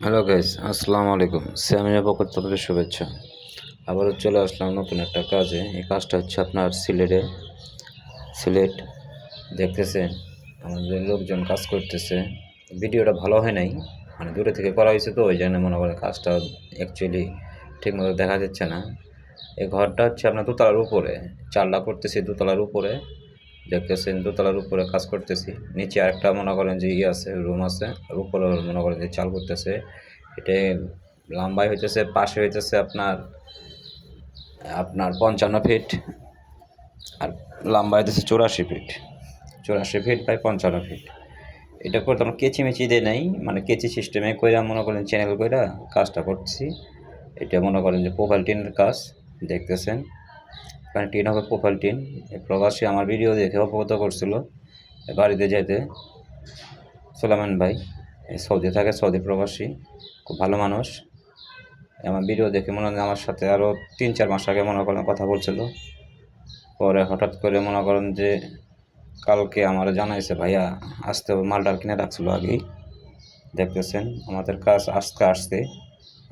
Hello guys আসসালামু আলাইকুম স্যামিনের পক্ষ আপনাদের শুভেচ্ছা। আবারও চলে আসলাম নতুন একটা কাজে। এই কাজটা হচ্ছে আপনার সিলেটে। সিলেট, দেখতেছেন, আমাদের লোকজন কাজ করতেছে। ভিডিওটা ভালো হয় নাই। মানে দূরে থেকে করা হয়েছে তো, ওই জন্য মনে করেন কাজটা অ্যাকচুয়ালি ঠিকমতো দেখা যাচ্ছে না। এই ঘরটা হচ্ছে আপনার দোতলার উপরে। চারলা করতেছে দোতলার উপরে। দেখতেছেন, দোতলার উপরে কাজ করতেছি। নিচে আরেকটা মনে করেন যে ইয়ে আছে, রুম আছে, আর উপরে মনে করেন যে চাল করতেছে। এটা লম্বাই হইতেছে, পাশে হইতেছে আপনার আপনার পঞ্চান্ন ফিট আর লম্বা হইতেছে চৌরাশি ফিট চৌরাশি ফিট বাই পঞ্চান্ন ফিট এটা করতে আমরা কেচি মেচি দিয়ে নেই মানে কেচি সিস্টেমে কইরা মনে করেন চ্যানেল কইরা কাজটা করছি এটা মনে করেন যে প্রোফাইল কাজ, দেখতেছেন। কারণ টিন হবে প্রোফাইল টিন। প্রবাসী আমার ভিডিও দেখে অবগত করছিল বাড়িতে যেতে সোলামান ভাই সৌদি থাকে, সৌদি প্রবাসী, খুব ভালো মানুষ। আমার ভিডিও দেখে মনে হয় আমার সাথে আরও তিন চার মাস আগে মনে করেন কথা বলছিল। পরে হঠাৎ করে মনে করেন যে কালকে আমার জানাইছে, ভাইয়া আসতে হবে মালটার কিনে রাখছিল আগেই। দেখতেছেন, আমাদের কাজ আজকে আসছে।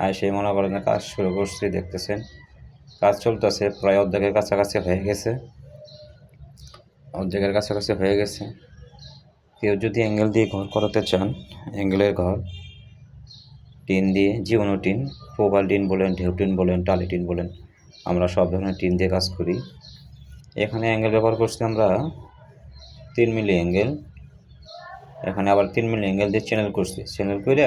আর সেই মনে করেন কাজ শুরু করছি, দেখতেছেন। কাজ চলতেছে, প্রায় অর্ধেকের কাছাকাছি হয়ে গেছে। অর্ধেকের কাছাকাছি হয়ে গেছে। কেউ যদি অ্যাঙ্গেল দিয়ে ঘর করাতে চান, অ্যাঙ্গেলের ঘর, টিন দিয়ে জীবন টিন, প্রোবাল টিন বলেন, ঢেউ টিন বলেন, টালি টিন বলেন, আমরা সব ধরনের টিন দিয়ে কাজ করি। এখানে অ্যাঙ্গেল ব্যবহার করছি আমরা তিন মিলি অ্যাঙ্গেল। এখানে আবার তিন মিলি অ্যাঙ্গেল দিয়ে চ্যানেল করছি। চ্যানেল করে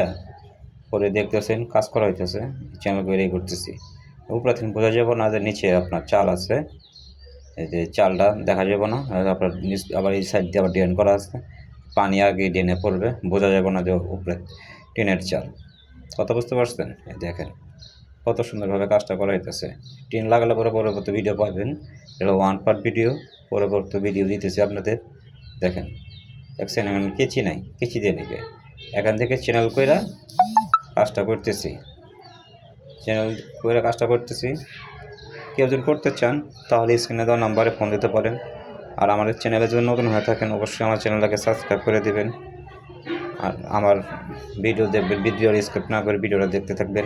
পরে দেখতেছেন, কাজ করা হইতেছে চ্যানেল করেই করতেছি। উপরে থেকে বোঝা যাব না যে নিচে আপনার চাল আছে। এই যে চালটা দেখা যাবে না আপনার আবার এই সাইড দিয়ে আবার ড্রেন করা আছে। পানি আগে ড্রেনে পড়বে, বোঝা যাবে না যে উপরে টিনের চাল। কত বুঝতে পারছেন? দেখেন, কত সুন্দরভাবে কাজটা করা হইতেছে। টিন লাগালে পরে পরবর্তী ভিডিও পাবেন। এটা ওয়ান পার্ট ভিডিও পরবর্তী ভিডিও দিতেছি আপনাদের। দেখেন দেখছেন এখন কেচি নাই, কেচি দিয়ে নিবে এখান থেকে চ্যানেল কইরা কাজটা করতেছি। চ্যানেল করে কাজটা করতেছি। কেউ যদি করতে চান, তাহলে স্ক্রিনে দেওয়া নাম্বারে ফোন দিতে পারেন। আর আমাদের চ্যানেলে যদি নতুন হয়ে থাকেন, অবশ্যই আমার চ্যানেলটাকে সাবস্ক্রাইব করে দেবেন। আর আমার ভিডিও দেখবেন ভিডিওর স্ক্রিপ্ট না করে ভিডিওটা দেখতে থাকবেন।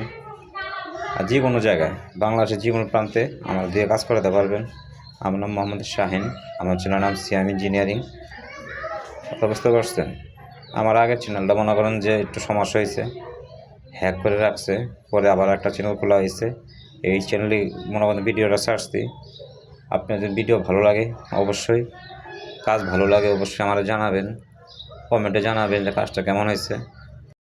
আর যে কোনো জায়গায়, বাংলাদেশের যে কোনো প্রান্তে আমার দিয়ে কাজ করাতে পারবেন। আমার নাম মোহাম্মদ শাহিন, আমার চ্যানেল নাম সিয়াম ইঞ্জিনিয়ারিং বুঝতে পারছেন আমার আগের চ্যানেলটা মনে করেন যে একটু সমস্যা হয়েছে। হ্যাক করে রাখছে। পরে আবার একটা চ্যানেল খোলা হয়েছে। এই চ্যানেলে মনে করেন ভিডিওটা সার্চ দিই। আপনার যদি ভিডিও ভালো লাগে, অবশ্যই। কাজ ভালো লাগে, অবশ্যই আমার জানাবেন। কমেন্টে জানাবেন যে কাজটা কেমন হয়েছে।